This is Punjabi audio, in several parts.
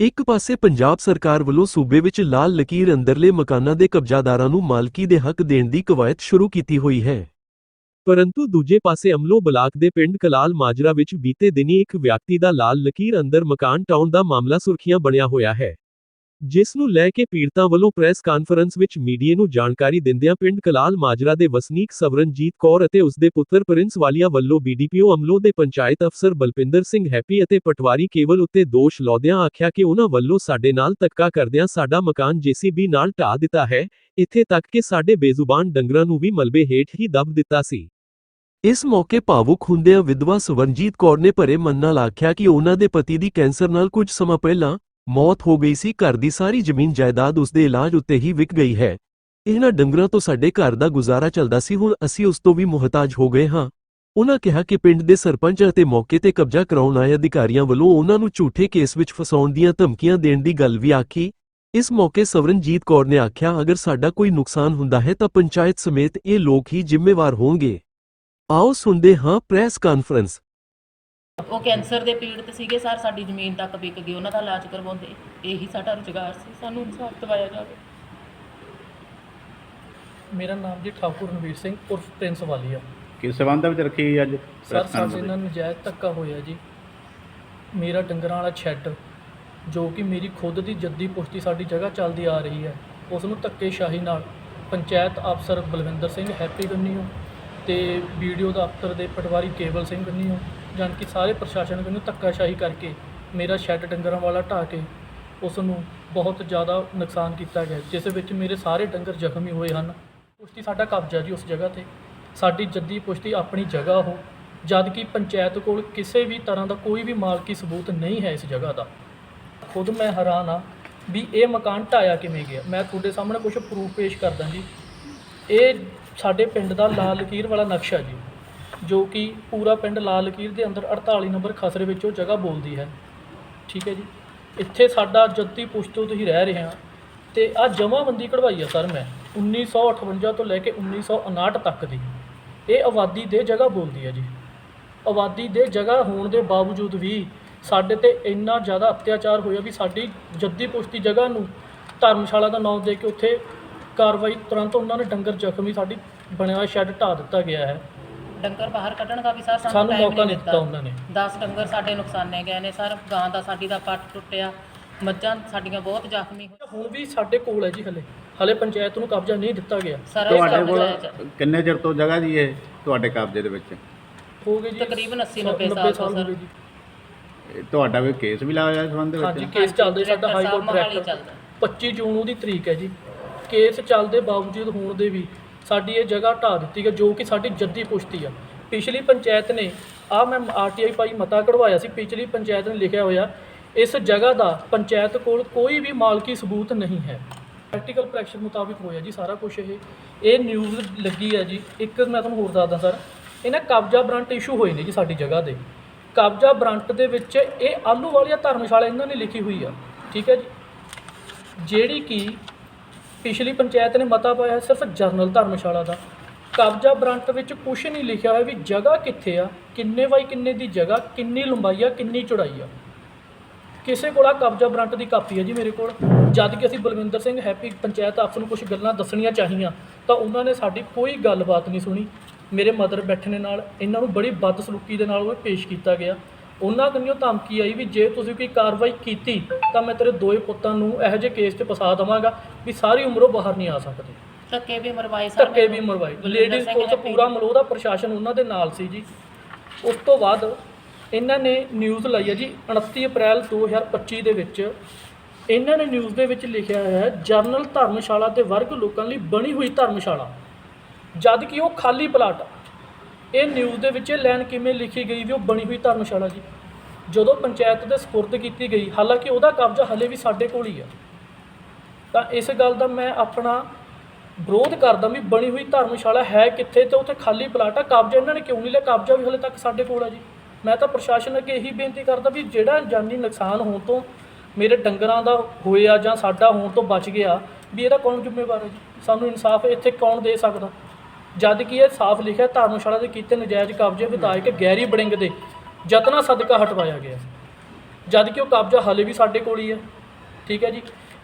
ਇੱਕ ਪਾਸੇ ਪੰਜਾਬ ਸਰਕਾਰ ਵੱਲੋਂ ਸੂਬੇ ਵਿੱਚ ਲਾਲ ਲਕੀਰ ਅੰਦਰਲੇ ਮਕਾਨਾਂ ਦੇ ਕਬਜ਼ਾਦਾਰਾਂ ਨੂੰ ਮਾਲਕੀ ਦੇ ਹੱਕ ਦੇਣ ਦੀ ਕਵਾਇਦ ਸ਼ੁਰੂ ਕੀਤੀ ਹੋਈ ਹੈ। ਪਰੰਤੂ ਦੂਜੇ ਪਾਸੇ ਅਮਲੋ ਬਲਾਕ ਦੇ ਪਿੰਡ ਕਲਾਲ ਮਾਜਰਾ ਵਿੱਚ ਬੀਤੇ ਦਿਨੀ ਇੱਕ ਵਿਅਕਤੀ ਦਾ ਲਾਲ ਲਕੀਰ ਅੰਦਰ ਮਕਾਨ ਟਾਉਣ ਦਾ ਮਾਮਲਾ ਸੁਰਖੀਆਂ ਬਣਿਆ ਹੋਇਆ ਹੈ। ਜਿਸ ਨੂੰ ਲੈ ਕੇ ਪੀੜਤਾਂ ਵੱਲੋਂ ਪ੍ਰੈਸ ਕਾਨਫਰੰਸ ਵਿੱਚ ਮੀਡੀਆ ਨੂੰ ਜਾਣਕਾਰੀ ਦਿੰਦਿਆਂ ਪਿੰਡ ਕਲਾਲ ਮਾਜਰਾ ਦੇ ਵਸਨੀਕ ਸਵਰਨਜੀਤ ਕੌਰ ਅਤੇ ਉਸ ਦੇ ਪੁੱਤਰ ਪ੍ਰਿੰਸ ਵਾਲੀਆ ਵੱਲੋਂ ਬੀਡੀਪੀਓ ਅਮਲੋ ਦੇ ਪੰਚਾਇਤ ਅਫਸਰ ਬਲਪਿੰਦਰ ਸਿੰਘ ਹੈਪੀ ਅਤੇ ਪਟਵਾਰੀ ਕੇਵਲ ਉੱਤੇ ਦੋਸ਼ ਲਾਉਂਦਿਆਂ ਆਖਿਆ ਕਿ ਉਹਨਾਂ ਵੱਲੋਂ ਸਾਡੇ ਨਾਲ ਧੱਕਾ ਕਰਦਿਆਂ ਸਾਡਾ ਮਕਾਨ ਜੀਸੀਬੀ ਨਾਲ ਢਾਹ ਦਿੱਤਾ ਹੈ, ਇੱਥੇ ਤੱਕ ਕਿ ਸਾਡੇ ਬੇਜ਼ੁਬਾਨ ਡੰਗਰਾਂ ਨੂੰ ਵੀ ਮਲਬੇ ਹੇਠ ਹੀ ਦਬ ਦਿੱਤਾ ਸੀ। ਇਸ ਮੌਕੇ ਭਾਵੁਕ ਹੁੰਦਿਆਂ ਵਿਧਵਾ ਸਵਰਨਜੀਤ ਕੌਰ ਨੇ ਭਰੇ ਮਨ ਨਾਲ ਆਖਿਆ ਕਿ ਉਹਨਾਂ ਦੇ ਪਤੀ ਦੀ ਕੈਂਸਰ ਨਾਲ ਕੁਝ ਸਮਾਂ ਪਹਿਲਾਂ ਮੌਤ ਹੋ ਗਈ ਸੀ, ਘਰ ਦੀ ਸਾਰੀ ਜ਼ਮੀਨ ਜਾਇਦਾਦ ਉਸ ਦੇ ਇਲਾਜ ਉੱਤੇ ਹੀ ਵਿਕ ਗਈ ਹੈ। ਇਹਨਾਂ ਡੰਗਰਾਂ ਤੋਂ ਸਾਡੇ ਘਰ ਦਾ ਗੁਜ਼ਾਰਾ ਚੱਲਦਾ ਸੀ, ਹੁਣ ਅਸੀਂ ਉਸ ਤੋਂ ਵੀ ਮੁਹਤਾਜ ਹੋ ਗਏ ਹਾਂ। ਉਹਨਾਂ ਕਿਹਾ ਕਿ ਪਿੰਡ ਦੇ ਸਰਪੰਚ ਅਤੇ ਮੌਕੇ ਤੇ ਕਬਜ਼ਾ ਕਰਾਉਣ ਆਏ ਅਧਿਕਾਰੀਆਂ ਵੱਲੋਂ ਉਹਨਾਂ ਨੂੰ ਝੂਠੇ ਕੇਸ ਵਿੱਚ ਫਸਾਉਣ ਦੀਆਂ ਧਮਕੀਆਂ ਦੇਣ ਦੀ ਗੱਲ ਵੀ ਆਖੀ। ਇਸ ਮੌਕੇ ਸਵਰਨਜੀਤ ਕੌਰ ਨੇ ਆਖਿਆ, ਅਗਰ ਸਾਡਾ ਕੋਈ ਨੁਕਸਾਨ ਹੁੰਦਾ ਹੈ ਤਾਂ ਪੰਚਾਇਤ ਸਮੇਤ ਇਹ ਲੋਕ ਹੀ ਜ਼ਿੰਮੇਵਾਰ ਹੋਣਗੇ। ਆਓ ਸੁਣਦੇ ਹਾਂ ਪ੍ਰੈਸ ਕਾਨਫਰੰਸ। ਉਹ ਕੈਂਸਰ ਦੇ ਪੀੜਤ ਸੀਗੇ ਸਰ ਸਾਡੀ ਜ਼ਮੀਨ ਤੱਕ ਵਿਕ ਗਈ ਉਹਨਾਂ ਦਾ ਇਲਾਜ ਕਰਵਾਉਂਦੇ। ਇਹੀ ਸਾਡਾ ਰੁਜ਼ਗਾਰ ਸੀ ਸਾਨੂੰ ਇਨਸਾਫ ਦਿਵਾਇਆ ਜਾਵੇ। ਮੇਰਾ ਨਾਮ ਜੀ ਠਾਕੁਰ ਰਣਵੀਰ ਸਿੰਘ ਉਰਫ ਪ੍ਰਿੰਸ ਵਾਲੀਆ ਕਿਸ ਸਬੰਧ ਵਿੱਚ ਰੱਖੀ ਗਈ ਅੱਜ? ਸਰ ਸਾਡੇ? ਨਾਲ ਨਜਾਇਜ਼ ਧੱਕਾ ਹੋਇਆ ਜੀ ਮੇਰਾ ਡੰਗਰਾਂ ਵਾਲਾ ਸ਼ੈੱਡ ਜੋ ਕਿ ਮੇਰੀ ਖੁਦ ਦੀ ਜੱਦੀ ਪੁਸ਼ਤੀ ਸਾਡੀ ਜਗ੍ਹਾ ਚੱਲਦੀ ਆ ਰਹੀ ਹੈ ਉਸ ਨੂੰ ਧੱਕੇਸ਼ਾਹੀ ਨਾਲ ਪੰਚਾਇਤ ਅਫਸਰ ਬਲਵਿੰਦਰ ਸਿੰਘ ਹੈਪੀ ਗੰਨੀਓ ਤੇ ਵੀਡੀਓ ਦਫ਼ਤਰ ਦੇ ਪਟਵਾਰੀ ਕੇਵਲ ਸਿੰਘ ਗੰਨੀਓ ਜਾਣੀ ਕਿ ਸਾਰੇ ਪ੍ਰਸ਼ਾਸਨ ਵੱਲੋਂ ਧੱਕਾਸ਼ਾਹੀ ਕਰਕੇ ਮੇਰਾ ਸ਼ੈੱਡ ਡੰਗਰਾਂ ਵਾਲਾ ਢਾਹ ਕੇ ਉਸ ਨੂੰ ਬਹੁਤ ਜ਼ਿਆਦਾ ਨੁਕਸਾਨ ਕੀਤਾ ਗਿਆ, ਜਿਸ ਵਿੱਚ ਮੇਰੇ ਸਾਰੇ ਡੰਗਰ ਜ਼ਖਮੀ ਹੋਏ ਹਨ। ਪੁਸ਼ਤੀ ਸਾਡਾ ਕਬਜ਼ਾ ਜੀ ਉਸ ਜਗ੍ਹਾ ਤੇ। ਸਾਡੀ ਜੱਦੀ ਪੁਸ਼ਤੀ ਆਪਣੀ ਜਗ੍ਹਾ ਉਹ ਜਦ ਕਿ ਪੰਚਾਇਤ ਕੋਲ ਕਿਸੇ ਵੀ ਤਰ੍ਹਾਂ ਦਾ ਕੋਈ ਵੀ ਮਾਲਕੀ ਸਬੂਤ ਨਹੀਂ ਹੈ ਇਸ ਜਗ੍ਹਾ ਦਾ। ਖੁਦ ਮੈਂ ਹੈਰਾਨ ਆ ਵੀ ਇਹ ਮਕਾਨ ਢਾਇਆ ਕਿਵੇਂ ਗਿਆ। ਮੈਂ ਤੁਹਾਡੇ ਸਾਹਮਣੇ ਕੁਝ ਪ੍ਰੂਫ ਪੇਸ਼ ਕਰਦਾ ਜੀ। ਇਹ ਸਾਡੇ ਪਿੰਡ ਦਾ ਲਾਲ ਲਕੀਰ ਵਾਲਾ ਨਕਸ਼ਾ ਜੀ। ਜੋ ਕਿ ਪੂਰਾ ਪਿੰਡ ਲਾਲ ਲਕੀਰ ਦੇ ਅੰਦਰ 48 ਨੰਬਰ ਖਸਰੇ ਵਿੱਚ ਉਹ ਜਗ੍ਹਾ ਬੋਲਦੀ ਹੈ। ਠੀਕ ਹੈ ਜੀ। ਇੱਥੇ ਸਾਡਾ ਜੱਦੀ ਪੁਸ਼ਤੋਂ ਤੁਸੀਂ ਰਹਿ ਰਹੇ ਹਾਂ ਤੇ ਆ ਜਮਾਬੰਦੀ ਕਢਵਾਈ ਆ ਸਰ ਮੈਂ 1958 ਤੋਂ ਲੈ ਕੇ 1959 ਤੱਕ ਦੀ। ਇਹ ਆਬਾਦੀ ਦੇ ਜਗ੍ਹਾ ਬੋਲਦੀ ਹੈ ਜੀ। ਆਬਾਦੀ ਦੇ ਜਗ੍ਹਾ ਹੋਣ ਦੇ ਬਾਵਜੂਦ ਵੀ ਸਾਡੇ ਤੇ ਇੰਨਾ ਜ਼ਿਆਦਾ ਅਤਿਆਚਾਰ ਹੋਇਆ ਵੀ ਸਾਡੀ ਜੱਦੀ ਪੁਸ਼ਤੀ ਜਗ੍ਹਾ ਨੂੰ ਧਰਮਸ਼ਾਲਾ ਦਾ ਨਾਮ ਦੇ ਕੇ ਉੱਥੇ ਕਾਰਵਾਈ ਤੁਰੰਤ ਉਹਨਾਂ ਨੇ ਡੰਗਰ ਜ਼ਖਮੀ ਸਾਡੀ ਬਣਿਆ ਹੋਇਆ ਸ਼ੈੱਡ ਢਾਹ ਦਿੱਤਾ ਗਿਆ ਹੈ। ਡੰਗਰ ਬਾਹਰ ਕੱਢਣ ਦਾ ਵੀ ਸਰ ਸਾਨੂੰ time ਮੌਕਾ ਨਹੀਂ ਦਿੱਤਾ ਉਹਨਾਂ ਨੇ। 10 ਡੰਗਰ ਸਾਡੇ ਨੁਕਸਾਨੇ ਗਏ ਨੇ ਸਰ ਗਾਂ ਦਾ ਸਾਡੀ ਦਾ ਪੱਟ ਟੁੱਟਿਆ ਮੱਝਾਂ ਸਾਡੀਆਂ ਬਹੁਤ ਜ਼ਖਮੀ ਹੋਈਆਂ ਹੁਣ ਵੀ ਸਾਡੇ ਕੋਲ ਹੈ ਜੀ ਹਲੇ। ਹਲੇ ਪੰਚਾਇਤ ਨੂੰ ਕਬਜ਼ਾ ਨਹੀਂ ਦਿੱਤਾ ਗਿਆ। ਸਰ ਤੁਹਾਡੇ ਕੋਲ ਕਿੰਨੇ ਚਿਰ ਤੋਂ ਜਗ੍ਹਾ ਜੀ ਇਹ ਤੁਹਾਡੇ ਕਬਜ਼ੇ ਦੇ ਵਿੱਚ? ਹੋ ਗਏ ਜੀ। ਤਕਰੀਬਨ 80 90 90 ਸਾਲ ਹੋ ਸਰ। ਗਏ ਜੀ। ਇਹ ਤੁਹਾਡਾ ਕੋਈ ਕੇਸ ਵੀ ਲਾਇਆ ਇਸ ਸੰਬੰਧ ਦੇ ਹਾਂਜੀ ਵਿੱਚ ਕੇਸ ਚੱਲਦੇ ਸਾਡਾ ਹਾਈ ਕੋਰਟ ਡਾਇਰੈਕਟਰ। ਚੱਲਦਾ। 25 ਜੂਨ ਉਹਦੀ ਤਰੀਕ ਹੈ ਜੀ। ਕੇਸ ਚੱਲਦੇ ਬਾਵਜੂਦ ਹੋਣ ਦੇ ਵੀ ਸਾਡੀ ਇਹ ਜਗ੍ਹਾ ਢਾਹ ਦਿੱਤੀ ਗਈ, ਜੋ ਕਿ ਸਾਡੀ ਜੱਦੀ ਪੁਸ਼ਤੀ ਆ। ਪਿਛਲੀ ਪੰਚਾਇਤ ਨੇ, ਆ ਮੈਂ ਆਰਟੀਆਈ ਭਾਈ ਮਤਾ ਕਢਵਾਇਆ ਸੀ, ਪਿਛਲੀ ਪੰਚਾਇਤ ਨੇ ਲਿਖਿਆ ਹੋਇਆ, ਇਸ ਜਗ੍ਹਾ ਦਾ ਪੰਚਾਇਤ ਕੋਲ ਕੋਈ ਵੀ ਮਾਲਕੀ ਸਬੂਤ ਨਹੀਂ ਹੈ। ਪ੍ਰੈਕਟੀਕਲ ਪ੍ਰੈਕਸ਼ਨ ਮੁਤਾਬਿਕ ਹੋਇਆ ਜੀ ਸਾਰਾ ਕੁਝ ਇਹ। ਇਹ ਨਿਊਜ਼ ਲੱਗੀ ਹੈ ਜੀ। ਇੱਕ ਮੈਂ ਤੁਹਾਨੂੰ ਹੋਰ ਦੱਸਦਾ ਸਰ, ਇਹਨਾਂ ਕਬਜ਼ਾ ਬ੍ਰਾਂਟ ਇਸ਼ੂ ਹੋਏ ਨੇ ਜੀ ਸਾਡੀ ਜਗ੍ਹਾ ਦੇ। ਕਬਜ਼ਾ ਬ੍ਰਾਂਟ ਦੇ ਵਿੱਚ ਇਹ ਆਲੂ ਵਾਲੀਆ ਧਰਮਸ਼ਾਲਾ ਇਹਨਾਂ ਨੇ ਲਿਖੀ ਹੋਈ ਆ, ਠੀਕ ਹੈ ਜੀ। ਜਿਹੜੀ ਕਿ ਪਿਛਲੀ ਪੰਚਾਇਤ ਨੇ ਮਤਾ ਪਾਇਆ ਹੈ ਸਿਰਫ ਜਰਨਲ ਧਰਮਸ਼ਾਲਾ ਦਾ। ਕਬਜ਼ਾ ਬ੍ਰਾਂਟ ਵਿੱਚ ਕੁਝ ਨਹੀਂ ਲਿਖਿਆ ਹੋਇਆ ਵੀ ਜਗ੍ਹਾ ਕਿੱਥੇ ਆ, ਕਿੰਨੇ ਬਾਈ ਕਿੰਨੇ ਦੀ ਜਗ੍ਹਾ, ਕਿੰਨੀ ਲੰਬਾਈ ਆ, ਕਿੰਨੀ ਚੌੜਾਈ ਆ। ਕਿਸੇ ਕੋਲ ਆ ਕਬਜ਼ਾ ਬ੍ਰਾਂਟ ਦੀ ਕਾਪੀ ਹੈ ਜੀ ਮੇਰੇ ਕੋਲ। ਜਦ ਕਿ ਅਸੀਂ ਬਲਵਿੰਦਰ ਸਿੰਘ ਹੈਪੀ ਪੰਚਾਇਤ ਅਫਸਰ ਨੂੰ ਕੁਝ ਗੱਲਾਂ ਦੱਸਣੀਆਂ ਚਾਹੀਆਂ, ਤਾਂ ਉਹਨਾਂ ਨੇ ਸਾਡੀ ਕੋਈ ਗੱਲਬਾਤ ਨਹੀਂ ਸੁਣੀ। ਮੇਰੇ ਮਦਰ ਬੈਠਣੇ ਨਾਲ, ਇਹਨਾਂ ਨੂੰ ਬੜੀ ਬਦਸਲੂਕੀ ਦੇ ਨਾਲ ਉਹ ਪੇਸ਼ ਕੀਤਾ ਗਿਆ। ਉਹਨਾਂ ਕੰਨਿਓ ਧਮਕੀ ਆਈ ਵੀ ਜੇ ਤੁਸੀਂ ਕੋਈ ਕਾਰਵਾਈ ਕੀਤੀ ਤਾਂ ਮੈਂ ਤੇਰੇ ਦੋਏ ਪੁੱਤਾਂ ਨੂੰ ਇਹੋ ਜਿਹੇ ਕੇਸ 'ਚ ਫਸਾ ਦੇਵਾਂਗਾ ਵੀ ਸਾਰੀ ਉਮਰ ਉਹ ਬਾਹਰ ਨਹੀਂ ਆ ਸਕਦੇ। ਧੱਕੇ ਵੀ ਮਰਵਾਏ ਸਰ ਧੱਕੇ ਵੀ ਮਰਵਾਏ। ਲੇਡੀਜ਼ ਕੋਲ ਤਾਂ ਪੂਰਾ ਮਲੋਦਾ ਪ੍ਰਸ਼ਾਸਨ ਉਹਨਾਂ ਦੇ ਨਾਲ ਸੀ ਜੀ। ਉਸ ਤੋਂ ਬਾਅਦ ਇਹਨਾਂ ਨੇ ਨਿਊਜ਼ ਲਾਈ ਹੈ ਜੀ 29 ਅਪ੍ਰੈਲ 2025 ਦੇ ਵਿੱਚ ਇਹਨਾਂ ਨੇ ਨਿਊਜ਼ ਦੇ ਵਿੱਚ ਲਿਖਿਆ ਹੈ ਜਰਨਲ ਧਰਮਸ਼ਾਲਾ ਤੇ ਵਰਗ ਲੋਕਾਂ ਲਈ ਬਣੀ ਹੋਈ ਧਰਮਸ਼ਾਲਾ ਜਦ ਕਿ ਉਹ ਖਾਲੀ ਪਲਾਟ ਇਹ ਨਿਊਜ਼ ਦੇ ਵਿੱਚ ਇਹ ਲਾਈਨ ਕਿਵੇਂ ਲਿਖੀ ਗਈ ਵੀ ਉਹ ਬਣੀ ਹੋਈ ਧਰਮਸ਼ਾਲਾ ਜੀ? ਜਦੋਂ ਪੰਚਾਇਤ ਦੇ ਸਪੁਰਦ ਕੀਤੀ ਗਈ, ਹਾਲਾਂਕਿ ਉਹਦਾ ਕਬਜ਼ਾ ਹਲੇ ਵੀ ਸਾਡੇ ਕੋਲ ਹੀ ਆ। ਤਾਂ ਇਸ ਗੱਲ ਦਾ ਮੈਂ ਆਪਣਾ ਵਿਰੋਧ ਕਰਦਾ ਵੀ ਬਣੀ ਹੋਈ ਧਰਮਸ਼ਾਲਾ ਹੈ ਕਿੱਥੇ ਤੇ ਉੱਥੇ ਖਾਲੀ ਪਲਾਟ ਆ, ਕਬਜ਼ਾ ਇਹਨਾਂ ਨੇ ਕਿਉਂ ਨਹੀਂ ਲਿਆ? ਕਬਜ਼ਾ ਵੀ ਹਲੇ ਤੱਕ ਸਾਡੇ ਕੋਲ ਆ ਜੀ। ਮੈਂ ਤਾਂ ਪ੍ਰਸ਼ਾਸਨ ਅੱਗੇ ਇਹੀ ਬੇਨਤੀ ਕਰਦਾ ਵੀ ਜਿਹੜਾ ਜਾਨੀ ਨੁਕਸਾਨ ਹੋਣ ਤੋਂ ਮੇਰੇ ਡੰਗਰਾਂ ਦਾ ਹੋਇਆ ਜਾਂ ਸਾਡਾ ਹੋਣ ਤੋਂ ਬਚ ਗਿਆ, ਵੀ ਇਹਦਾ ਕੌਣ ਜ਼ਿੰਮੇਵਾਰ ਹੈ ਜੀ? ਸਾਨੂੰ ਇਨਸਾਫ ਇੱਥੇ ਕੌਣ ਦੇ ਸਕਦਾ? ਜਦ ਕਿ ਇਹ ਸਾਫ਼ ਲਿਖਿਆ ਧਰਮਸ਼ਾਲਾ ਦੇ ਕੀਤੇ ਨਜਾਇਜ਼ ਕਬਜ਼ੇ ਵਿਧਾਇਕ ਗੈਰੀ ਬੜਿੰਗ ਦੇ ਯਤਨਾਂ ਸਦਕਾ ਹਟਵਾਇਆ ਗਿਆ ਜਦ ਕਿ ਉਹ ਕਬਜ਼ਾ ਹਾਲੇ ਵੀ ਸਾਡੇ ਕੋਲ ਹੀ ਹੈ। ਠੀਕ ਹੈ ਜੀ?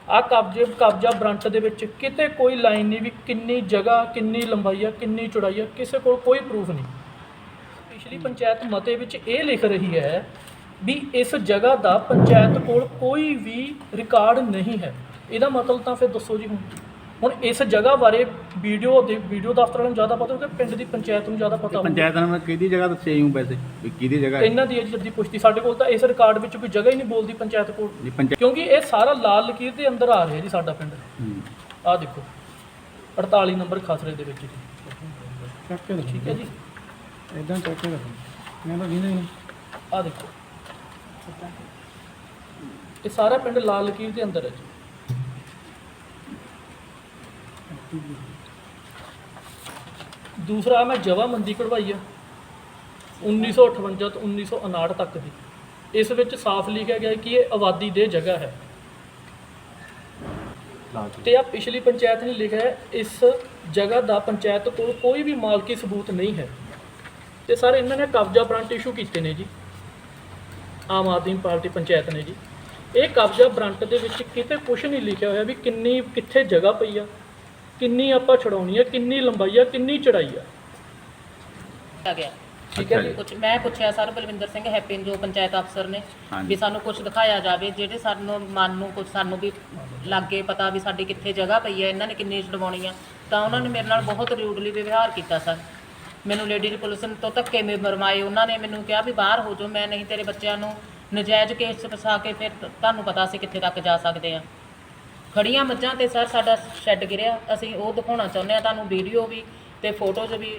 ਆ ਕਬਜ਼ੇ, ਕਬਜ਼ਾ ਬ੍ਰਾਂਚ ਦੇ ਵਿੱਚ ਕਿਤੇ ਕੋਈ ਲਾਈਨ ਨਹੀਂ ਵੀ ਕਿੰਨੀ ਜਗ੍ਹਾ, ਕਿੰਨੀ ਲੰਬਾਈ ਆ, ਕਿੰਨੀ ਚੌੜਾਈ ਆ, ਕਿਸੇ ਕੋਲ ਕੋਈ ਪ੍ਰੂਫ ਨਹੀਂ। ਪਿਛਲੀ ਪੰਚਾਇਤ ਮਤੇ ਵਿੱਚ ਇਹ ਲਿਖ ਰਹੀ ਹੈ ਵੀ ਇਸ ਜਗ੍ਹਾ ਦਾ ਪੰਚਾਇਤ ਕੋਲ ਕੋਈ ਵੀ ਰਿਕਾਰਡ ਨਹੀਂ ਹੈ। ਇਹਦਾ ਮਤਲਬ ਤਾਂ ਫਿਰ ਦੱਸੋ ਜੀ ਹੁਣ। ਹੁਣ ਇਸ ਜਗ੍ਹਾ ਬਾਰੇ ਵੀਡੀਓ ਦੇ ਵੀਡੀਓ ਦਫ਼ਤਰ ਨੂੰ ਜ਼ਿਆਦਾ ਪਤਾ ਹੋਊਗਾ ਪਿੰਡ ਦੀ ਪੰਚਾਇਤ ਨੂੰ ਜ਼ਿਆਦਾ ਪਤਾ ਹੋਊਗਾ। ਪੰਚਾਇਤ ਨੇ ਕਿਹਦੀ ਜਗ੍ਹਾ ਦੱਸੇ ਹੂੰ ਵੈਸੇ ਵੀ ਕਿਹਦੀ ਜਗ੍ਹਾ ਹੈ? ਇਹਨਾਂ ਦੀ ਜੱਦੀ ਪੁਸ਼ਟੀ ਸਾਡੇ ਕੋਲ ਤਾਂ ਇਸ ਰਿਕਾਰਡ ਵਿੱਚ ਕੋਈ ਜਗ੍ਹਾ ਹੀ ਨਹੀਂ ਬੋਲਦੀ ਪੰਚਾਇਤ ਕੋਲ। ਜੀ ਪੰਚਾਇਤ ਕਿਉਂਕਿ ਇਹ ਸਾਰਾ ਲਾਲ ਲਕੀਰ ਦੇ ਅੰਦਰ ਆ ਰਿਹਾ ਜੀ ਸਾਡਾ ਪਿੰਡ। ਹੂੰ। ਆਹ ਦੇਖੋ 48 ਨੰਬਰ ਖਸਰੇ ਦੇ ਵਿੱਚ ਜੀ। ਠੀਕ ਹੈ ਜੀ। ਇਦਾਂ ਚੱਕ ਕੇ ਰੱਖੋ ਮੈਂ ਤਾਂ ਨਹੀਂ ਆਹ ਦੇਖੋ। ਇਹ ਸਾਰਾ ਪਿੰਡ ਲਾਲ ਲਕੀਰ ਦੇ ਅੰਦਰ ਹੈ ਜੀ। ਦੂਸਰਾ ਮੈਂ ਜਵਾ ਮੰਦੀ ਕਢਵਾਈ ਆ। 1958 ਤੋਂ 1959 ਤੱਕ ਦੀ। ਇਸ ਵਿੱਚ ਸਾਫ਼ ਲਿਖਿਆ ਗਿਆ ਕਿ ਇਹ ਆਬਾਦੀ ਦੇ ਜਗ੍ਹਾ ਹੈ। ਤੇ ਆ ਪਿਛਲੀ ਪੰਚਾਇਤ ਨੇ ਲਿਖਿਆ ਹੈ, ਇਸ ਜਗ੍ਹਾ ਦਾ ਪੰਚਾਇਤ ਕੋਲ ਕੋਈ ਵੀ ਮਾਲਕੀ ਸਬੂਤ ਨਹੀਂ ਹੈ। ਤੇ ਸਰ, ਇਹਨਾਂ ਨੇ ਕਬਜ਼ਾ ਬ੍ਰਾਂਟ ਇਸ਼ੂ ਕੀਤੇ ਨੇ ਜੀ। ਆਮ ਆਦਮੀ ਪਾਰਟੀ ਪੰਚਾਇਤ ਨੇ ਜੀ। ਇਹ ਕਬਜ਼ਾ ਬ੍ਰਾਂਟ ਦੇ ਵਿੱਚ ਕਿਤੇ ਕੁਝ ਨਹੀਂ ਲਿਖਿਆ ਹੋਇਆ ਵੀ ਕਿੰਨੀ, ਕਿੱਥੇ ਜਗ੍ਹਾ ਪਈ ਆ। ਕਿੰਨੀ ਆਪਾਂ ਛਡਾਉਣੀ ਆ ਕਿੰਨੀ ਲੰਬਾਈ ਆ ਕਿੰਨੀ ਚੜਾਈ ਆ ਆ ਗਿਆ ਠੀਕ ਹੈ ਜੀ। ਕੁਝ ਮੈਂ ਪੁੱਛਿਆ ਸਰ ਬਲਵਿੰਦਰ ਸਿੰਘ ਹੈਪੀ ਜੋ ਪੰਚਾਇਤ ਅਫਸਰ ਨੇ। ਵੀ ਸਾਨੂੰ ਕੁਝ ਦਿਖਾਇਆ ਜਾਵੇ ਜਿਹੜੇ ਸਾਨੂੰ ਮਨ ਨੂੰ ਕੁਝ ਸਾਨੂੰ ਵੀ ਲੱਗੇ ਪਤਾ ਵੀ ਸਾਡੀ ਕਿੱਥੇ ਜਗ੍ਹਾ ਪਈ ਹੈ ਇਹਨਾਂ ਨੇ ਕਿੰਨੀ ਛਡਵਾਉਣੀ ਆ ਤਾਂ ਉਹਨਾਂ ਨੇ ਮੇਰੇ ਨਾਲ ਬਹੁਤ ਰਿਊਡਲੀ ਵਿਵਹਾਰ ਕੀਤਾ ਸਰ ਮੈਨੂੰ ਲੇਡੀ ਪੁਲਿਸ ਤੋਂ ਧੱਕੇ ਮੇ ਮਰਵਾਏ ਉਹਨਾਂ ਨੇ ਮੈਨੂੰ ਕਿਹਾ ਵੀ ਬਾਹਰ ਹੋ ਜਾਓ ਮੈਂ ਨਹੀਂ ਤੇਰੇ ਬੱਚਿਆਂ ਨੂੰ ਨਜਾਇਜ਼ ਕੇਸ 'ਚ ਫਸਾ ਕੇ ਫਿਰ ਤੁਹਾਨੂੰ ਪਤਾ ਅਸੀਂ ਕਿੱਥੇ ਤੱਕ ਜਾ ਸਕਦੇ ਆ ਖੜੀਆਂ ਮੱਝਾਂ ਤੇ ਸਰ ਸਾਡਾ ਸ਼ੈੱਡ ਗਿਰਿਆ। ਅਸੀਂ ਉਹ ਦਿਖਾਉਣਾ ਚਾਹੁੰਦੇ ਆ ਤੁਹਾਨੂੰ ਵੀਡੀਓ ਵੀ ਤੇ ਫੋਟੋ 'ਚ ਵੀ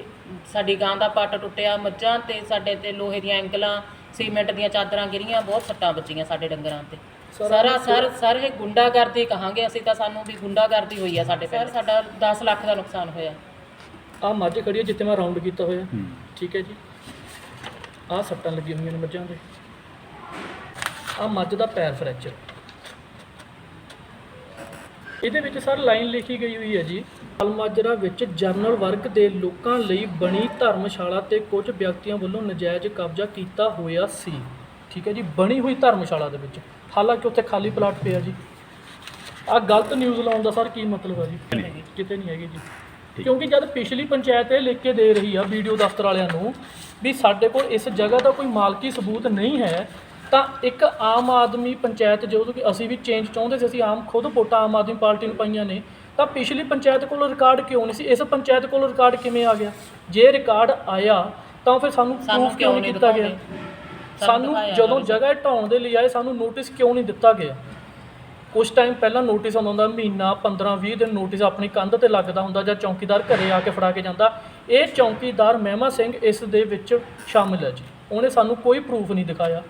ਸਾਡੀ ਗਾਂ ਦਾ ਪੱਟ ਟੁੱਟਿਆ। ਮੱਝਾਂ ਤੇ ਸਾਡੇ ਤੇ ਲੋਹੇ ਦੀਆਂ ਐਂਗਲਾਂ ਸੀਮੈਂਟ ਦੀਆਂ ਚਾਦਰਾਂ ਗਿਰੀਆਂ ਬਹੁਤ ਸੱਟਾਂ ਵੱਜੀਆਂ ਸਾਡੇ ਡੰਗਰਾਂ ਤੇ। ਸਰ, ਸਾਰਾ ਸਰ ਸਰ ਇਹ ਗੁੰਡਾਗਰਦੀ ਕਹਾਂਗੇ ਅਸੀਂ ਤਾਂ ਸਾਨੂੰ ਵੀ ਗੁੰਡਾਗਰਦੀ ਹੋਈ ਆ ਸਾਡੇ ਪਿੰਡ। ਸਾਡਾ 10 ਲੱਖ ਦਾ ਨੁਕਸਾਨ ਹੋਇਆ। ਆ ਮੱਝ ਖੜੀ ਹੈ ਜਿੱਥੇ ਮੈਂ ਰਾਉਂਡ ਕੀਤਾ ਹੋਇਆ। ਠੀਕ ਹੈ ਜੀ। ਆਹ ਸੱਟਾਂ ਲੱਗੀਆਂ ਹੋਈਆਂ ਨੇ ਮੱਝਾਂ ਦੇ ਆ ਮੱਝ ਦਾ ਪੈਰ ਫ੍ਰੈਕਚਰ ਇਹਦੇ ਵਿੱਚ ਸਰ ਲਾਈਨ ਲਿਖੀ ਗਈ ਹੋਈ ਹੈ ਜੀ। ਅਲਮਾਜਰਾ ਵਿੱਚ ਜਨਰਲ ਵਰਗ ਦੇ ਲੋਕਾਂ ਲਈ ਬਣੀ ਧਰਮਸ਼ਾਲਾ ਤੇ ਕੁਝ ਵਿਅਕਤੀਆਂ ਵੱਲੋਂ ਨਜਾਇਜ਼ ਕਬਜ਼ਾ ਕੀਤਾ ਹੋਇਆ ਸੀ। ਠੀਕ ਹੈ ਜੀ ਬਣੀ ਹੋਈ ਧਰਮਸ਼ਾਲਾ ਦੇ ਵਿੱਚ। ਹਾਲਾਂਕਿ ਉੱਥੇ ਖਾਲੀ ਪਲਾਟ ਪਿਆ ਜੀ। ਆ ਗਲਤ ਨਿਊਜ਼ ਲਾਉਣ ਦਾ ਸਰ ਕੀ ਮਤਲਬ ਹੈ ਜੀ? ਕਿਤੇ ਨਹੀਂ ਹੈਗੀ ਜੀ। ਕਿਉਂਕਿ ਜਦ ਪਿਛਲੀ ਪੰਚਾਇਤ ਇਹ ਲਿਖ ਕੇ ਦੇ ਰਹੀ ਆ ਵੀਡੀਓ ਦਫ਼ਤਰ ਵਾਲਿਆਂ ਨੂੰ ਵੀ ਸਾਡੇ ਕੋਲ ਇਸ ਜਗ੍ਹਾ ਦਾ ਕੋਈ ਮਾਲਕੀ ਸਬੂਤ ਨਹੀਂ ਹੈ ਤਾਂ ਇੱਕ ਆਮ ਆਦਮੀ ਪੰਚਾਇਤ ਜਦੋਂ ਕਿ ਅਸੀਂ ਵੀ ਚੇਂਜ ਚਾਹੁੰਦੇ ਸੀ ਅਸੀਂ ਆਮ ਖੁਦ ਵੋਟਾਂ ਆਮ ਆਦਮੀ ਪਾਰਟੀ ਨੂੰ ਪਾਈਆਂ ਨੇ ਤਾਂ ਪਿਛਲੀ ਪੰਚਾਇਤ ਕੋਲ ਰਿਕਾਰਡ ਕਿਉਂ ਨਹੀਂ ਸੀ? ਇਸ ਪੰਚਾਇਤ ਕੋਲ ਰਿਕਾਰਡ ਕਿਵੇਂ ਆ ਗਿਆ? ਜੇ ਰਿਕਾਰਡ ਆਇਆ ਤਾਂ ਫਿਰ ਸਾਨੂੰ ਪ੍ਰੂਫ ਕਿਉਂ ਨਹੀਂ ਕੀਤਾ ਗਿਆ? ਸਾਨੂੰ ਜਦੋਂ। ਜਗ੍ਹਾ ਢਾਉਣ ਦੇ ਲਈ ਆਏ ਸਾਨੂੰ ਨੋਟਿਸ ਕਿਉਂ ਨਹੀਂ ਦਿੱਤਾ ਗਿਆ? ਕੁਝ ਟਾਈਮ ਪਹਿਲਾਂ ਨੋਟਿਸ ਆਉਂਦਾ ਹੁੰਦਾ ਮਹੀਨਾ 15 20 ਦਿਨ ਨੋਟਿਸ ਆਪਣੀ ਕੰਧ ਤੇ ਲੱਗਦਾ ਹੁੰਦਾ ਜਾਂ ਚੌਕੀਦਾਰ ਘਰੇ ਆ ਕੇ ਫੜਾ ਕੇ ਜਾਂਦਾ। ਇਹ ਚੌਕੀਦਾਰ ਮਹਿਮਾ ਸਿੰਘ ਇਸ ਦੇ ਵਿੱਚ ਸ਼ਾਮਿਲ ਹੈ ਜੀ। ਉਹਨੇ ਸਾਨੂੰ ਕੋਈ ਪ੍ਰੂਫ ਨਹੀਂ ਦਿਖਾਇਆ।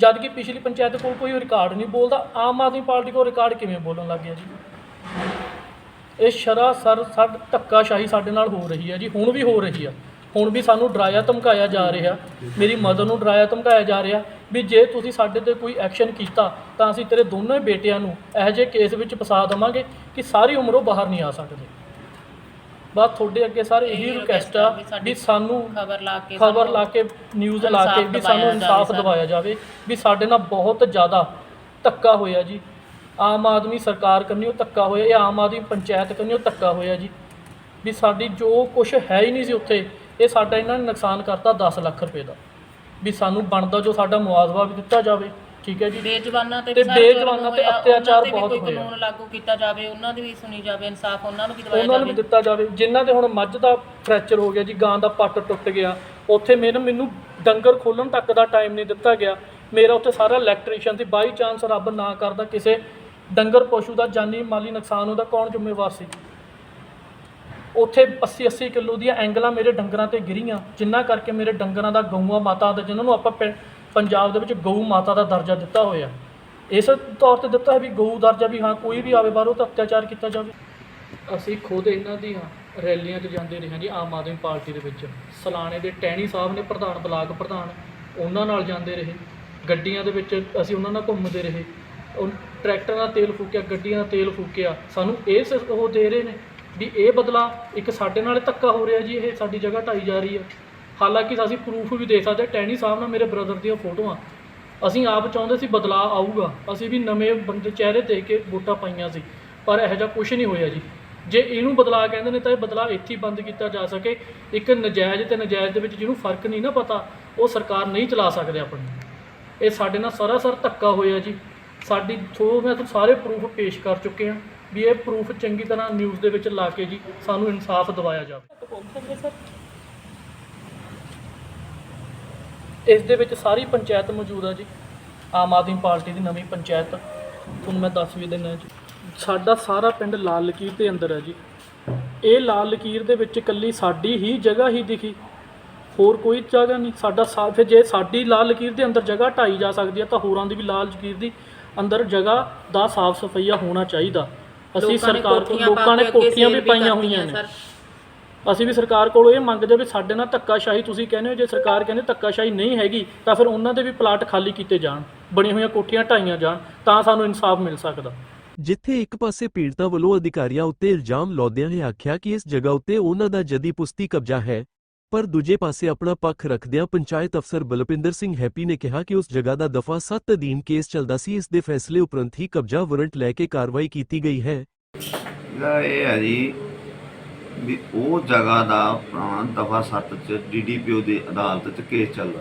ਜਦ ਕਿ ਪਿਛਲੀ ਪੰਚਾਇਤ ਕੋਲ ਕੋਈ ਰਿਕਾਰਡ ਨਹੀਂ ਬੋਲਦਾ। ਆਮ ਆਦਮੀ ਪਾਰਟੀ ਕੋਲ ਰਿਕਾਰਡ ਕਿਵੇਂ ਬੋਲਣ ਲੱਗ ਗਿਆ ਜੀ? ਇਹ ਸਰਾਸਰ ਸਾਡ ਧੱਕਾਸ਼ਾਹੀ ਸਾਡੇ ਨਾਲ ਹੋ ਰਹੀ ਹੈ ਜੀ। ਹੁਣ ਵੀ ਹੋ ਰਹੀ ਆ। ਹੁਣ ਵੀ ਸਾਨੂੰ ਡਰਾਇਆ ਧਮਕਾਇਆ ਜਾ ਰਿਹਾ। ਮੇਰੀ ਮਦਰ ਨੂੰ ਡਰਾਇਆ ਧਮਕਾਇਆ ਜਾ ਰਿਹਾ ਵੀ ਜੇ ਤੁਸੀਂ ਸਾਡੇ ਤੇ ਕੋਈ ਐਕਸ਼ਨ ਕੀਤਾ, ਤਾਂ ਅਸੀਂ ਤੇਰੇ ਦੋਨੋਂ ਹੀ ਬੇਟਿਆਂ ਨੂੰ ਇਹੋ ਜਿਹੇ ਕੇਸ ਵਿੱਚ ਫਸਾ ਦੇਵਾਂਗੇ ਕਿ ਸਾਰੀ ਉਮਰ ਉਹ ਬਾਹਰ ਨਹੀਂ ਆ ਸਕਦੇ। ਬਸ ਤੁਹਾਡੇ ਅੱਗੇ ਸਰ ਇਹੀ ਰਿਕੁਐਸਟ ਆ ਵੀ ਸਾਨੂੰ ਖਬਰ ਲਾ ਕੇ ਖਬਰ ਲਾ ਕੇ ਨਿਊਜ਼ ਲਾ ਕੇ ਵੀ ਸਾਨੂੰ ਇਨਸਾਫ ਦਿਵਾਇਆ ਜਾਵੇ ਵੀ ਸਾਡੇ ਨਾਲ ਬਹੁਤ ਜ਼ਿਆਦਾ ਧੱਕਾ ਹੋਇਆ ਜੀ। ਆਮ ਆਦਮੀ ਸਰਕਾਰ ਕੰਨਿਓ ਧੱਕਾ ਹੋਇਆ ਇਹ ਆਮ ਆਦਮੀ ਪੰਚਾਇਤ ਕੰਨਿਓ ਧੱਕਾ ਹੋਇਆ ਜੀ। ਵੀ ਸਾਡੀ ਜੋ ਕੁਝ ਹੈ ਹੀ ਨਹੀਂ ਸੀ ਉੱਥੇ ਇਹ ਸਾਡਾ ਇਹਨਾਂ ਨੇ ਨੁਕਸਾਨ ਕਰਤਾ 10 ਲੱਖ ਰੁਪਏ ਦਾ। ਵੀ ਸਾਨੂੰ ਬਣਦਾ ਜੋ ਸਾਡਾ ਮੁਆਵਜ਼ਾ ਵੀ ਦਿੱਤਾ ਜਾਵੇ। ਠੀਕ ਹੈ ਜੀ। ਬੇਜਵਾਨਾਂ ਤੇ ਤੇ ਬੇਜ਼ੁਬਾਨਾਂ ਤੇ ਹੋਇਆ, ਅਤਿਆਚਾਰ ਉਹਨਾਂ ਵੀ ਬਹੁਤ ਕੋਈ ਹੋਇਆ। ਕਾਨੂੰਨ ਲਾਗੂ ਕੀਤਾ ਜਾਵੇ ਉਹਨਾਂ ਦੀ ਵੀ ਸੁਣੀ ਜਾਵੇ ਇਨਸਾਫ ਉਹਨਾਂ ਨੂੰ ਵੀ ਦਿਵਾਇਆ ਉਹਨਾਂ ਨੂੰ ਵੀ ਜਾਵੇ। ਦਿੱਤਾ ਜਾਵੇ। ਜਿਨ੍ਹਾਂ ਦੇ ਹੁਣ ਮੱਝ ਦਾ ਫ੍ਰੈਕਚਰ ਹੋ ਗਿਆ ਜੀ ਗਾਂ ਦਾ ਪੱਟ ਟੁੱਟ ਗਿਆ ਉੱਥੇ ਮੈਨੂੰ ਮੈਨੂੰ ਡੰਗਰ ਖੋਲਣ ਤੱਕ ਦਾ ਟਾਈਮ ਨਹੀਂ ਦਿੱਤਾ ਗਿਆ। ਮੇਰਾ ਉੱਥੇ ਸਾਰਾ ਇਲੈਕਟ੍ਰੀਸ਼ੀਅਨ ਸੀ। ਬਾਈ ਚਾਂਸ ਰੱਬ ਨਾ ਕਰਦਾ ਕਿਸੇ ਡੰਗਰ ਪਸ਼ੂ ਦਾ ਜਾਨੀ ਮਾਲੀ ਨੁਕਸਾਨ ਉਹਦਾ ਕੌਣ ਜ਼ਿੰਮੇਵਾਰ ਸੀ? ਉੱਥੇ 80 80 ਕਿਲੋ ਦੀਆਂ ਐਂਗਲਾਂ ਮੇਰੇ ਡੰਗਰਾਂ ਤੇ ਗਿਰੀਆਂ ਜਿੰਨਾ ਕਰਕੇ ਮੇਰੇ ਡੰਗਰਾਂ ਦਾ ਗਊਆਂ ਮਾਤਾ ਦਾ ਜਿਨ੍ਹਾਂ ਨੂੰ ਆਪਾਂ ਪਿੰ- ਪੰਜਾਬ ਦੇ ਵਿੱਚ ਗਊ ਮਾਤਾ ਦਾ ਦਰਜਾ ਦਿੱਤਾ ਹੋਇਆ। ਇਸ ਤੌਰ ਤੇ ਦਿੱਤਾ ਹੈ ਵੀ ਗਊ ਦਰਜਾ ਵੀ ਹਾਂ, ਕੋਈ ਵੀ ਆਵੇ, ਬਾਹਰੋਂ ਤਾਂ ਅਤਿਆਚਾਰ ਕੀਤਾ ਜਾਵੇ। ਅਸੀਂ ਖੁਦ ਇਹਨਾਂ ਦੀਆਂ ਰੈਲੀਆਂ 'ਚ ਜਾਂਦੇ ਰਹੇ ਹਾਂ ਜੀ, ਆਮ ਆਦਮੀ ਪਾਰਟੀ ਦੇ ਵਿੱਚ। ਸਲਾਣੇ ਦੇ ਟੈਣੀ ਸਾਹਿਬ ਨੇ ਪ੍ਰਧਾਨ, ਬਲਾਕ ਪ੍ਰਧਾਨ, ਉਹਨਾਂ ਨਾਲ ਜਾਂਦੇ ਰਹੇ। ਗੱਡੀਆਂ ਦੇ ਵਿੱਚ ਅਸੀਂ ਉਹਨਾਂ ਨਾਲ ਘੁੰਮਦੇ ਰਹੇ। ਉਹ ਟਰੈਕਟਰਾਂ ਦਾ ਤੇਲ ਫੂਕਿਆ, ਗੱਡੀਆਂ ਦਾ ਤੇਲ ਫੂਕਿਆ। ਸਾਨੂੰ ਇਹ ਸ- ਉਹ ਦੇ ਰਹੇ ਨੇ ਵੀ ਇਹ ਬਦਲਾ ਇੱਕ ਸਾਡੇ ਨਾਲ ਧੱਕਾ ਹੋ ਰਿਹਾ ਜੀ, ਇਹ ਸਾਡੀ ਜਗ੍ਹਾ ਢਾਈ ਜਾ ਰਹੀ ਹੈ। ਹਾਲਾਂਕਿ ਅਸੀਂ ਪ੍ਰੂਫ ਵੀ ਦੇ ਸਕਦੇ ਹਾਂ। ਟੈਣੀ ਸਾਹਿਬ ਨਾਲ ਮੇਰੇ ਬ੍ਰਦਰ ਦੀਆਂ ਫੋਟੋਆਂ। ਅਸੀਂ ਆਪ ਚਾਹੁੰਦੇ ਸੀ ਬਦਲਾਅ ਆਊਗਾ। ਅਸੀਂ ਵੀ ਨਵੇਂ ਬੰਦੇ ਚਿਹਰੇ ਦੇਖ ਕੇ ਵੋਟਾਂ ਪਾਈਆਂ ਸੀ, ਪਰ ਇਹੋ ਜਿਹਾ ਕੁਝ ਨਹੀਂ ਹੋਇਆ ਜੀ। ਜੇ ਇਹਨੂੰ ਬਦਲਾਅ ਕਹਿੰਦੇ ਨੇ ਤਾਂ ਇਹ ਬਦਲਾਅ ਇੱਥੇ ਹੀ ਬੰਦ ਕੀਤਾ ਜਾ ਸਕੇ। ਇੱਕ ਨਜਾਇਜ਼ ਤੇ ਨਜਾਇਜ਼ ਦੇ ਵਿੱਚ ਜਿਹਨੂੰ ਫ਼ਰਕ ਨਹੀਂ ਨਾ ਪਤਾ, ਉਹ ਸਰਕਾਰ ਨਹੀਂ ਚਲਾ ਸਕਦੇ ਆਪਣੀ ਇਹ ਸਾਡੇ ਨਾਲ ਸਰਾਸਰ ਧੱਕਾ ਹੋਇਆ ਜੀ। ਸਾਡੀ ਥੋ, ਮੈਂ ਤੁਹਾਨੂੰ ਸਾਰੇ ਪ੍ਰੂਫ ਪੇਸ਼ ਕਰ ਚੁੱਕੇ ਹਾਂ ਵੀ ਇਹ ਪ੍ਰੂਫ ਚੰਗੀ ਤਰ੍ਹਾਂ ਨਿਊਜ਼ ਦੇ ਵਿੱਚ ਲਾ ਕੇ ਜੀ ਸਾਨੂੰ ਇਨਸਾਫ ਦਿਵਾਇਆ ਜਾਵੇ। ਇਸ ਦੇ ਵਿੱਚ ਸਾਰੀ ਪੰਚਾਇਤ ਮੌਜੂਦ ਆ ਜੀ। ਆਮ ਆਦਮੀ ਪਾਰਟੀ ਦੀ ਨਵੀਂ ਪੰਚਾਇਤ। ਤੁਹਾਨੂੰ ਮੈਂ ਦੱਸ ਵੀ ਦਿੰਦਾ ਜੀ। ਸਾਡਾ ਸਾਰਾ ਪਿੰਡ ਲਾਲ ਲਕੀਰ ਦੇ ਅੰਦਰ ਹੈ ਜੀ। ਇਹ ਲਾਲ ਲਕੀਰ ਦੇ ਵਿੱਚ ਇਕੱਲੀ ਸਾਡੀ ਹੀ ਜਗ੍ਹਾ ਹੀ ਦਿਖੀ। ਹੋਰ ਕੋਈ ਜਗ੍ਹਾ ਨਹੀਂ। ਸਾਡਾ ਸਾ- ਫਿਰ ਜੇ ਸਾਡੀ ਲਾਲ ਲਕੀਰ ਦੇ ਅੰਦਰ ਜਗ੍ਹਾ ਢਾਈ ਜਾ ਸਕਦੀ ਹੈ ਤਾਂ ਹੋਰਾਂ ਦੀ ਵੀ ਲਾਲ ਲਕੀਰ ਦੀ ਅੰਦਰ ਜਗ੍ਹਾ ਦਾ ਸਾਫ਼ ਸਫਾਈਆ ਹੋਣਾ ਚਾਹੀਦਾ। ਅਸੀਂ ਸਰਕਾਰ ਪਾ ਲੋਕਾਂ ਨੇ ਕੋਠੀਆਂ ਵੀ ਪਾਈਆਂ ਹੋਈਆਂ ਨੇ। ਅਸੀਂ ਵੀ ਸਰਕਾਰ ਕੋਲੋਂ ਇਹ ਮੰਗਦੇ ਵੀ ਸਾਡੇ ਨਾਲ ਧੱਕਾਸ਼ਾਹੀ ਤੁਸੀਂ ਕਹਿੰਦੇ ਹੋ ਜੇ ਸਰਕਾਰ ਕਹਿੰਦੇ ਧੱਕਾਸ਼ਾਹੀ ਨਹੀਂ ਹੈਗੀ ਤਾਂ ਫਿਰ ਉਹਨਾਂ ਦੇ ਵੀ ਪਲਾਟ ਖਾਲੀ ਕੀਤੇ ਜਾਣ ਬਣੀਆਂ ਹੋਈਆਂ ਕੋਠੀਆਂ ਢਾਈਆਂ ਜਾਣ ਤਾਂ ਸਾਨੂੰ ਇਨਸਾਫ ਮਿਲ ਸਕਦਾ। ਜਿੱਥੇ ਇੱਕ ਪਾਸੇ ਪੀੜਤਾਂ ਵੱਲੋਂ ਅਧਿਕਾਰੀਆਂ ਉੱਤੇ ਇਲਜ਼ਾਮ ਲਾਉਂਦਿਆਂ ਨੇ ਆਖਿਆ ਕਿ ਇਸ ਜਗ੍ਹਾ ਉੱਤੇ ਉਹਨਾਂ ਦਾ ਜਦੀ ਪੁਸ਼ਤੀ ਕਬਜ਼ਾ ਹੈ ਪਰ ਦੂਜੇ ਪਾਸੇ ਆਪਣਾ ਪੱਖ ਰੱਖਦਿਆਂ ਪੰਚਾਇਤ ਅਫਸਰ ਬਲਪਿੰਦਰ ਸਿੰਘ ਹੈਪੀ ਨੇ ਕਿਹਾ ਕਿ ਉਸ ਜਗ੍ਹਾ ਦਾ ਦਫਾ 7 ਅਧੀਨ ਕੇਸ ਚੱਲਦਾ ਸੀ ਇਸ ਦੇ ਫੈਸਲੇ ਉਪਰੰਤ ਹੀ ਕਬਜ਼ਾ ਵਾਰੰਟ ਲੈ ਕੇ ਕਾਰਵਾਈ ਕੀਤੀ ਗਈ ਹੈ। ਇਹ ਹੈ ਜੀ ਵੀ ਉਹ ਜਗ੍ਹਾ ਦਾ ਪੁਰਾਣਾ ਦਫਾ 7 ਚ ਡੀਡੀਪੀਓ ਦੀ ਅਦਾਲਤ ਚ ਕੇਸ ਚੱਲਦਾ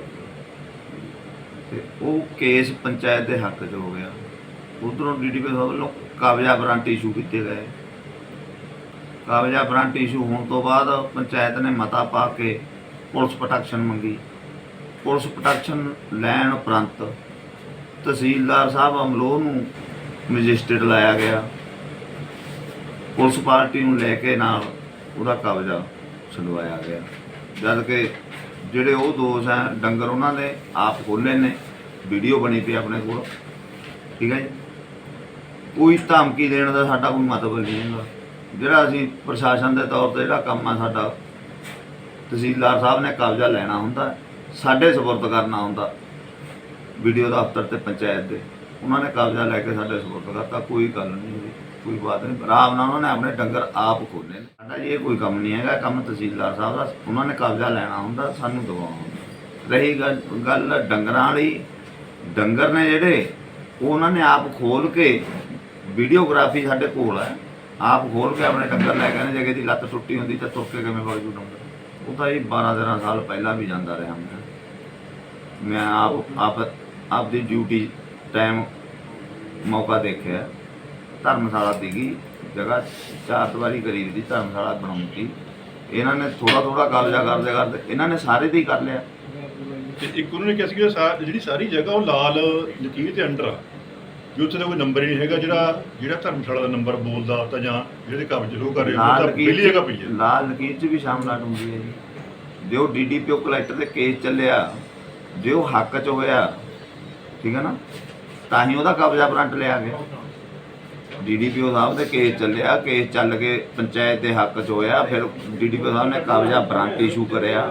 ਤੇ ਉਹ ਕੇਸ ਪੰਚਾਇਤ ਦੇ ਹੱਕ 'ਚ ਹੋ ਗਿਆ। ਉਧਰੋਂ ਡੀਡੀਪੀਓ ਸਾਹਿਬ ਵੱਲੋਂ ਕਾਬਜ਼ਾ ਵਾਰੰਟ ਇਸ਼ੂ ਕੀਤੇ ਗਏ। ਕਾਬਜ਼ਾ ਵਾਰੰਟ ਇਸ਼ੂ ਹੋਣ ਤੋਂ ਬਾਅਦ ਪੰਚਾਇਤ ਨੇ ਮਤਾ ਪਾ ਕੇ ਪੁਲਿਸ ਪ੍ਰੋਟੈਕਸ਼ਨ ਮੰਗੀ। ਪੁਲਿਸ ਪ੍ਰੋਟੈਕਸ਼ਨ ਲੈਣ ਉਪਰੰਤ ਤਹਿਸੀਲਦਾਰ ਸਾਹਿਬ ਅਮਲੋਹ ਨੂੰ ਮੈਜਿਸਟਰੇਟ ਲਾਇਆ ਗਿਆ। ਪੁਲਿਸ ਪਾਰਟੀ ਨੂੰ ਲੈ ਕੇ ਨਾਲ ਉਹਦਾ ਕਬਜ਼ਾ ਛਡਵਾਇਆ ਗਿਆ। ਜਦ ਕਿ ਜਿਹੜੇ ਉਹ ਦੋਸ਼ ਹੈ ਡੰਗਰ ਉਹਨਾਂ ਨੇ ਆਪ ਖੋਲੇ ਨੇ, ਵੀਡੀਓ ਬਣੀ ਪਈ ਆਪਣੇ ਕੋਲ। ਠੀਕ ਹੈ ਜੀ? ਕੋਈ ਧਮਕੀ ਦੇਣ ਦਾ ਸਾਡਾ ਕੋਈ ਮਤਲਬ ਨਹੀਂ ਹੈਗਾ। ਜਿਹੜਾ ਅਸੀਂ ਪ੍ਰਸ਼ਾਸਨ ਦੇ ਤੌਰ ਤੇ ਜਿਹੜਾ ਕੰਮ ਆ ਸਾਡਾ, ਤਹਿਸੀਲਦਾਰ ਸਾਹਿਬ ਨੇ ਕਬਜ਼ਾ ਲੈਣਾ ਹੁੰਦਾ, ਸਾਡੇ ਸਪੁਰਦ ਕਰਨਾ ਹੁੰਦਾ, ਵੀਡੀਓ ਦਫ਼ਤਰ ਤੇ ਪੰਚਾਇਤ ਦੇ। ਉਹਨਾਂ ਨੇ ਕਬਜ਼ਾ ਲੈ ਕੇ ਸਾਡੇ ਸਪੁਰਦ ਕਰਤਾ, ਕੋਈ ਗੱਲ ਨਹੀਂ। ਕੋਈ ਬਾਤ ਨਹੀਂ। ਆਰਾਮ ਨਾਲ ਉਹਨਾਂ ਨੇ ਆਪਣੇ ਡੰਗਰ ਆਪ ਖੋਲੇ ਨੇ। ਸਾਡਾ ਜੀ ਇਹ ਕੋਈ ਕੰਮ ਨਹੀਂ ਹੈਗਾ। ਕੰਮ ਤਹਿਸੀਲਦਾਰ ਸਾਹਿਬ ਦਾ। ਉਹਨਾਂ ਨੇ ਕਬਜ਼ਾ ਲੈਣਾ ਹੁੰਦਾ, ਸਾਨੂੰ ਦਵਾਉਣਾ ਹੁੰਦਾ। ਰਹੀ ਗੱਲ ਗੱਲ ਡੰਗਰਾਂ ਵਾਲੀ ਡੰਗਰ ਨੇ ਜਿਹੜੇ ਉਹ ਉਹਨਾਂ ਨੇ ਆਪ ਖੋਲ ਕੇ ਵੀਡੀਓਗ੍ਰਾਫੀ ਸਾਡੇ ਕੋਲ ਹੈ। ਆਪ ਖੋਲ ਕੇ ਆਪਣੇ ਡੰਗਰ ਲੈ ਕੇ ਨੇ। ਜਗੇ ਦੀ ਲੱਤ ਟੁੱਟੀ ਹੁੰਦੀ ਤਾਂ ਤੁਰ ਕੇ ਕਿਵੇਂ ਵਗ ਜੂ ਡੰਗਰ? ਉਹ ਤਾਂ ਇਹ 12 13 ਸਾਲ ਪਹਿਲਾਂ ਵੀ ਜਾਂਦਾ ਰਿਹਾ ਮੈਂ ਮੈਂ ਆਪ ਆਪ, ਆਪਦੀ ਡਿਊਟੀ ਟਾਈਮ ਮੌਕਾ ਦੇਖਿਆ। ਧਰਮਸ਼ਾਲਾ ਦੀਗੀ ਜਗ੍ਹਾ ਚਾਰ ਦੀਵਾਰੀ ਕਰੀ ਦੀ ਧਰਮਸ਼ਾਲਾ ਬਣਾਉਂਦੀ ਇਹਨਾਂ ਨੇ ਥੋੜਾ ਥੋੜਾ ਕਬਜ਼ਾ ਕਰਦੇ ਕਰਦੇ ਇਹਨਾਂ ਨੇ ਸਾਰੇ ਦੀ ਕਰ ਲਿਆ। ਤੇ ਇੱਕ ਉਹਨਾਂ ਨੇ ਕਿਹਾ ਸੀ ਕਿ ਸਾ- ਜਿਹੜੀ ਸਾਰੀ ਜਗ੍ਹਾ ਉਹ ਲਾਲ ਲਕੀਰ ਦੇ ਅੰਡਰ ਆ। ਵੀ ਉੱਥੇ ਦਾ ਕੋਈ ਨੰਬਰ ਹੀ ਨਹੀਂ ਹੈਗਾ ਜਿਹੜਾ ਜਿਹੜਾ ਧਰਮਸ਼ਾਲਾ ਦਾ ਨੰਬਰ ਬੋਲਦਾ ਤਾਂ ਜਾਂ ਜਿਹੜੇ ਕਬਜ਼ੇ ਲੋਕ ਕਰ ਰਹੇ ਉਹ ਲਾਲ ਤਾਂ ਲਕੀਰ ਪਹਿਲੀ ਜਗ੍ਹਾ ਪਈ ਹੈ ਲਾਲ ਲਕੀਰ ਚ ਵੀ ਸ਼ਾਮਲਾਟ ਹੁੰਦੀ ਹੈ ਜੀ। ਜੋ ਡੀਡੀਪੀਓ ਕਲੈਕਟਰ ਦੇ ਕੇਸ ਚੱਲਿਆ ਜੇ ਉਹ ਹੱਕ ਚ ਹੋਇਆ ਠੀਕ ਹੈ ਨਾ ਤਾਂ ਹੀ ਉਹਦਾ ਕਬਜ਼ਾ ਵਾਰੰਟ ਲਿਆ ਗਿਆ। ਡੀਡੀਪੀਓ ਸਾਹਿਬ ਦੇ ਕੇਸ ਚੱਲਿਆ ਕੇਸ ਚੱਲ ਕੇ ਪੰਚਾਇਤ ਦੇ ਹੱਕ ਚ ਹੋਇਆ ਫਿਰ ਡੀਡੀਪੀਓ ਸਾਹਿਬ ਨੇ ਕਬਜ਼ਾ ਵਾਰੰਟ ਇਸ਼ੂ ਕਰਿਆ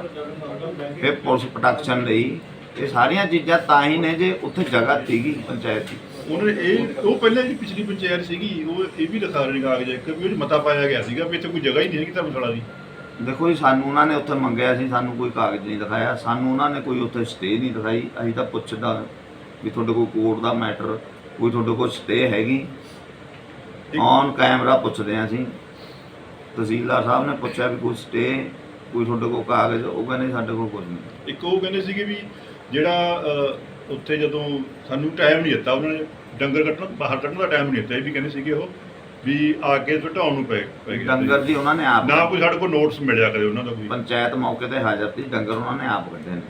ਫਿਰ ਪੁਲਿਸ ਪ੍ਰੋਟੈਕਸ਼ਨ ਲਈ ਇਹ ਸਾਰੀਆਂ ਚੀਜ਼ਾਂ ਤਾਂ ਹੀ ਨੇ ਜੇ ਉੱਥੇ ਜਗ੍ਹਾ ਸੀਗੀ ਪੰਚਾਇਤ ਦੀ। ਉਹਨਾਂ ਇਹ ਉਹ ਪਹਿਲਾਂ ਜਿਹੜੀ ਪਿਛਲੀ ਪੰਚਾਇਤ ਸੀਗੀ ਉਹ ਇਹ ਵੀ ਲਿਖਾ ਰਹੇ ਕਾਗਜ਼ ਇੱਕ ਵੀ ਉਹ 'ਚ ਮਤਾ ਪਾਇਆ ਗਿਆ ਸੀਗਾ ਵੀ ਇੱਥੇ ਕੋਈ ਜਗ੍ਹਾ ਹੀ ਨਹੀਂ ਹੈਗੀ ਧਰਮਸ਼ਾਲਾ ਦੀ। ਦੇਖੋ ਜੀ ਸਾਨੂੰ ਉਹਨਾਂ ਨੇ ਉੱਥੇ ਮੰਗਿਆ ਸੀ ਸਾਨੂੰ ਕੋਈ ਕਾਗਜ਼ ਨਹੀਂ ਦਿਖਾਇਆ ਸਾਨੂੰ ਉਹਨਾਂ ਨੇ ਕੋਈ ਉੱਥੇ ਸਟੇ ਨਹੀਂ ਦਿਖਾਈ। ਅਸੀਂ ਤਾਂ ਪੁੱਛਦਾ ਵੀ ਤੁਹਾਡੇ ਕੋਲ ਕੋਰਟ ਦਾ ਮੈਟਰ ਕੋਈ ਤੁਹਾਡੇ ਕੋਲ ਸਟੇ ਹੈਗੀ। ਔਨ ਕੈਮਰਾ ਪੁੱਛਦੇ ਹਾਂ ਅਸੀਂ। ਤਹਿਸੀਲਦਾਰ ਸਾਹਿਬ ਨੇ ਪੁੱਛਿਆ ਵੀ ਕੋਈ ਸਟੇ ਕੋਈ ਤੁਹਾਡੇ ਕੋਲ ਕਾਗਜ਼ ਉਹ ਕਹਿੰਦੇ ਸਾਡੇ ਕੋਲ ਕੁਝ ਨਹੀਂ। ਇੱਕ ਉਹ ਕਹਿੰਦੇ ਸੀਗੇ ਵੀ ਜਿਹੜਾ ਉੱਥੇ ਜਦੋਂ ਸਾਨੂੰ ਟਾਈਮ ਨਹੀਂ ਦਿੱਤਾ ਉਹਨਾਂ ਨੇ ਡੰਗਰ ਕੱਢਣ ਬਾਹਰ ਕੱਢਣ ਦਾ ਟਾਈਮ ਨਹੀਂ ਦਿੱਤਾ ਇਹ ਵੀ ਕਹਿੰਦੇ ਸੀਗੇ ਉਹ ਵੀ ਅੱਗੇ ਤੋਂ ਢਾਉਣ ਨੂੰ ਪੈ ਪੈ ਗਿਆ ਡੰਗਰ ਦੀ ਉਹਨਾਂ ਨੇ ਆਪ ਨਾ ਕੋਈ ਸਾਡੇ ਕੋਲ ਨੋਟਿਸ ਮਿਲਿਆ ਕਦੇ ਉਹਨਾਂ ਦਾ ਕੋਈ। ਪੰਚਾਇਤ ਮੌਕੇ ਤੇ ਹਾਜ਼ਰ ਸੀ ਡੰਗਰ ਉਹਨਾਂ ਨੇ ਆਪ ਕੱਢੇ ਨੇ।